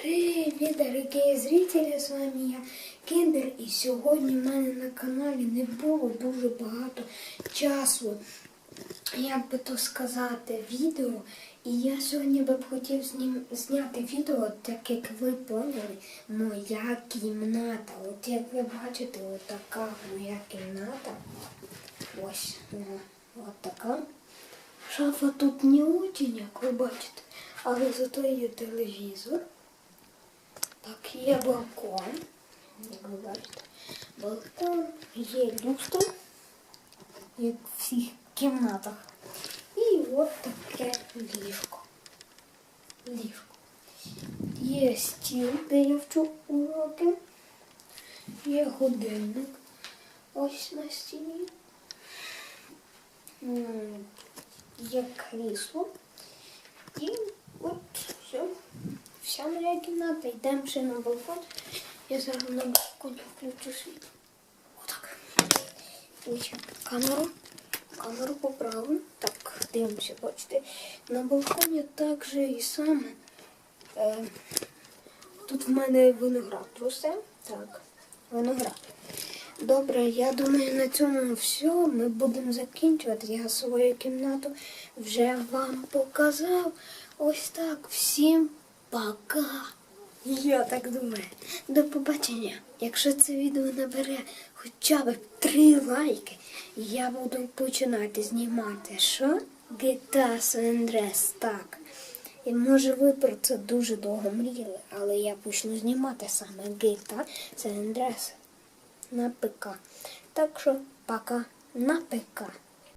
Привіт, дорогі зрителі, з вами я Кіндер, і сьогодні в мене на каналі не було дуже багато часу, як би то сказати, відео. І я сьогодні би б хотів знім- зняти відео, так як ви поняли, моя кімната. От як ви бачите, от така моя кімната. Ось вона, така. Шафа тут не очень, як ви бачите, але зато є телевізор. Є балкон. Як ви бачите, балкон, є люстра, як в всіх кімнатах. І от таке ліжко. Ліжко. Є стіл, де я вчу уроки. Є годинник. Ось на стіні. Є крісло. І от все. Вся моя кімната. Йдемо ще на балкон. Я зараз на балконі включу світло. Отак. Ось камеру. Камеру поправимо. Так, дивимося, бачите. На балконі так же і саме. Е, тут в мене виноград росте. Так, виноград. Добре, я думаю, на цьому все. Ми будемо закінчувати. Я свою кімнату вже вам показав. Ось так. Всім пока. Я так думаю. До побачення. Якщо це відео набере хоча б три лайки, я буду починати знімати що? San Andreas, так. І може ви про це дуже довго мріяли, але я почну знімати саме San Andreas на ПК. Так що пока на ПК.